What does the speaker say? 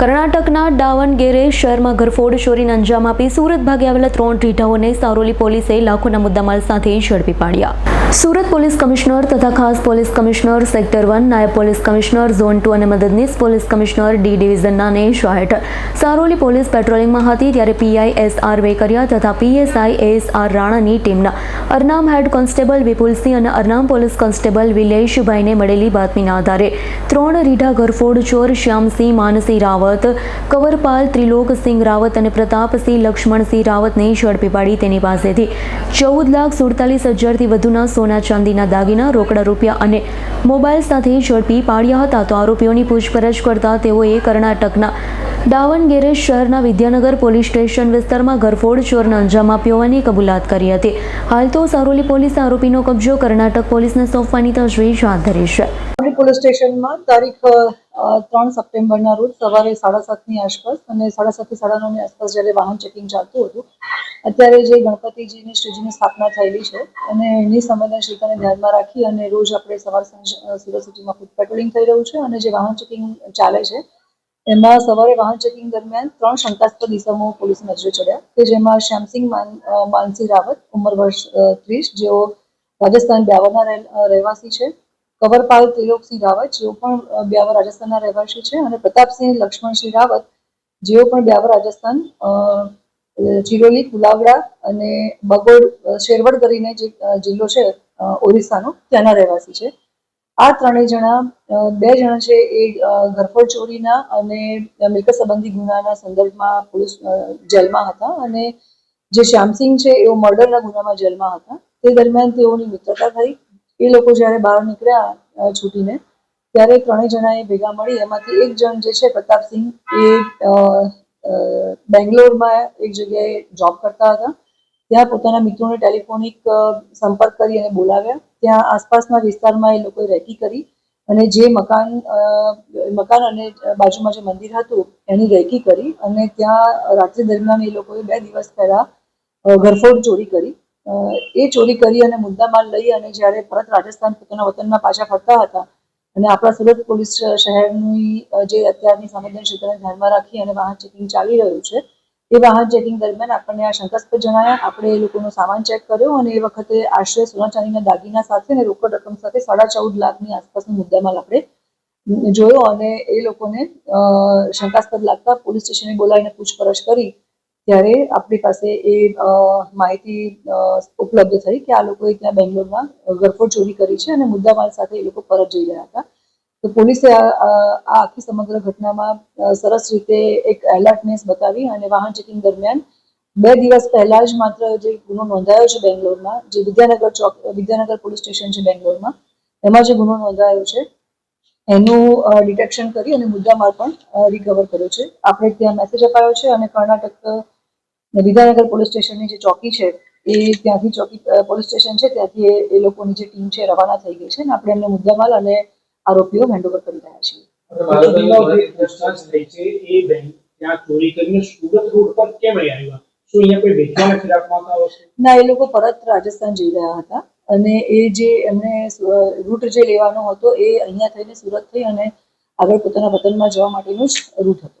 કર્ણાટકના ડાવનગેરે શહેરમાં ઘરફોડ ચોરીને અંજામ આપી સુરત ભાગે આવેલા ત્રણ ઢીઢાઓને સારોલી પોલીસે લાખોના મુદ્દામાલ સાથે ઝડપી પાડ્યા. સુરત પોલીસ કમિશનર તથા ખાસ પોલીસ કમિશનર સેક્ટર વન, નાયબ પોલીસ કમિશનર, ઝોન ટુ અને મદદનીશ પોલીસ કમિશનર ડી ડિવિઝનના નેશા હેઠળ સારોલી પોલીસ પેટ્રોલિંગમાં હતી ત્યારે પીઆઈ એસ આર વેકરિયા તથા પીએસઆઈ એસ આર રાણાની ટીમના. અરનામ હેડ કોન્સ્ટેબલ વિપુલસિંહ અને અરનામ પોલીસ કોન્સ્ટેબલ વિલેશભાઈને મળેલી બાતમીના આધારે ત્રણ રીઢા ઘરફોડ ચોર શ્યામસિંહ, માનસિંહ રાવત, કવરપાલ ત્રિલોકસિંહ રાવત અને પ્રતાપસિંહ લક્ષ્મણસિંહ રાવતને ઝડપી પાડી તેની પાસેથી ચૌદ લાખ સુડતાલીસ હજારથી વધુના સોના ચાંદીના દાગીના, રોકડા રૂપિયા અને મોબાઈલ સાથે ઝડપી પાડ્યા હતા તો આરોપીઓની પૂછપરછ કરતા તેઓએ કર્ણાટકના દાવણગેરે શહેરના વિદ્યાનગર પોલીસ સ્ટેશન વિસ્તારમાં ઘરફોડ ચોરને અંજામ આપ્યો હોવાની કબૂલાત કરી હતી. હાલ તો સારોલી પોલીસે આરોપીનો કબજો કર્ણાટક પોલીસને સોંપવાની તજવીજ હાથ ધરી છે. પોલીસ સ્ટેશનમાં તારીખ ત્રણ સપ્ટેમ્બરના રોજ સવારે સાડા સાતની આસપાસ અને સાડા સાતથી સાડા નવની આસપાસ જ્યારે વાહન ચેકિંગ ચાલતું હતું, અત્યારે જે ગણપતિજીની શ્રીજીની સ્થાપના થયેલી છે અને એની સંવેદનશીલતાને ધ્યાનમાં રાખી અને રોજ આપણે સવાર સાંજ સુરત સિટીમાં ફૂડ પેટ્રોલિંગ થઈ રહ્યું છે અને જે વાહન ચેકિંગ ચાલે છે, એમાં સવારે વાહન ચેકિંગ દરમિયાન ત્રણ શંકાસ્પદ ઇસમો પોલીસ નજરે ચડ્યા, કે જેમાં શ્યામસિંહ માનસિંહ રાવત, ઉંમર વર્ષ ત્રીસ, જેઓ રાજસ્થાન બ્યાવરના રહે- રહેવાસી છે કવરપાલ ત્રિલોકસિંહ રાવત, જેઓ પણ બ્યાવર રાજસ્થાનના રહેવાસી છે, અને પ્રતાપસિંહ લક્ષ્મણસિંહ રાવત, જેઓ પણ બ્યાવર રાજસ્થાન ચિરોલી કુલાવડા અને બગોડ શેરવડ કરીને જે જિલ્લો છે ઓરિસ્સાનો, ત્યાંના રહેવાસી છે. આ ત્રણેય જણા બે જણા છે એ ઘરફોડ ચોરીના અને મિલકત સંબંધી ગુનાના સંદર્ભમાં પોલીસ જેલમાં હતા અને જે શ્યામસિંહ છે એઓ મર્ડરના ગુનામાં જેલમાં હતા. તે દરમિયાન તેઓની મિત્રતા થઈ એ લોકો જ્યારે બહાર નીકળ્યા છૂટીને, ત્યારે ત્રણેય જણાએ ભેગા મળી. એમાંથી એક જણ જે છે, પ્રતાપસિંહ, એ બેંગ્લોરમાં એક જગ્યાએ જોબ કરતા હતા. ત્યાં પોતાના મિત્રોને ટેલિફોનિક સંપર્ક કરી અને બોલાવ્યા. ત્યાં આસપાસના વિસ્તારમાં એ લોકોએ રેકી કરી અને જે મકાન મકાન અને બાજુમાં જે મંદિર હતું, એની રેકી કરી અને ત્યાં રાત્રિ દરમિયાન એ લોકોએ બે દિવસ પહેલા ઘરફોડ ચોરી કરી. એ ચોરી કરી અને મુદ્દામાલ લઈ અને જ્યારે પરત રાજસ્થાન પોતાના વતનમાં પાછા ફરતા હતા અને આપણા સુરત પોલીસ શહેરની જે અત્યારની સંવેદનશીલતાને ધ્યાનમાં રાખી અને વાહન ચેકિંગ ચાલી રહ્યું છે, એ વાહન ચેકિંગ દરમિયાન આપણને આ શંકાસ્પદ જણાયા. આપણે એ લોકોનો સામાન ચેક કર્યો અને એ વખતે આશરે સોના ચાંદીના દાગીના સાથે અને રોકડ રકમ સાથે સાડા ચૌદ લાખની આસપાસનો મુદ્દામાલ આપણે જોયો અને એ લોકોને શંકાસ્પદ લાગતા પોલીસ સ્ટેશને બોલાવીને પૂછપરછ કરી ત્યારે આપણી પાસે એ માહિતી ઉપલબ્ધ થઈ કે આ લોકોએ ત્યાં બેંગ્લોરમાં ઘરફોડ ચોરી કરી છે અને મુદ્દામાલ સાથે એ લોકો પરત જઈ રહ્યા હતા. તો પોલીસે આ આખી સમગ્ર ઘટનામાં સરસ રીતે એક એલર્ટનેસ બતાવી અને વાહન ચેકિંગ દરમિયાન બે દિવસ પહેલા જ માત્ર જે ગુનો નોંધાયો છે બેંગ્લોરમાં, જે વિદ્યાનગર ચોક, વિદ્યાનગર પોલીસ સ્ટેશન છે બેંગ્લોરમાં, એમાં જે ગુનો નોંધાયો છે, એનું ડિટેક્શન કરી અને મુદ્દામાલ પણ રિકવર કર્યો છે. આપણે ત્યાં મેસેજ અપાયો છે અને કર્ણાટક વિદ્યાનગર પોલીસ સ્ટેશનની જે ચોકી છે એ ત્યાંથી ચોકી પોલીસ સ્ટેશન છે ત્યાંથી એ- લોકોની જે ટીમ છે રવાના થઈ ગઈ છે અને આપણે એમને મુદ્દામાલ અને આરોપીઓ હેન્ડઓવર કરી રહ્યા છીએ. ના એ લોકો પરત રાજસ્થાન જઈ રહ્યા હતા અને એ જે એમણે રૂટ જે લેવાનો હતો એ અહીંયા થઈને સુરત થઈ અને આગળ પોતાના વતનમાં જવા માટેનો જ રૂટ હતો.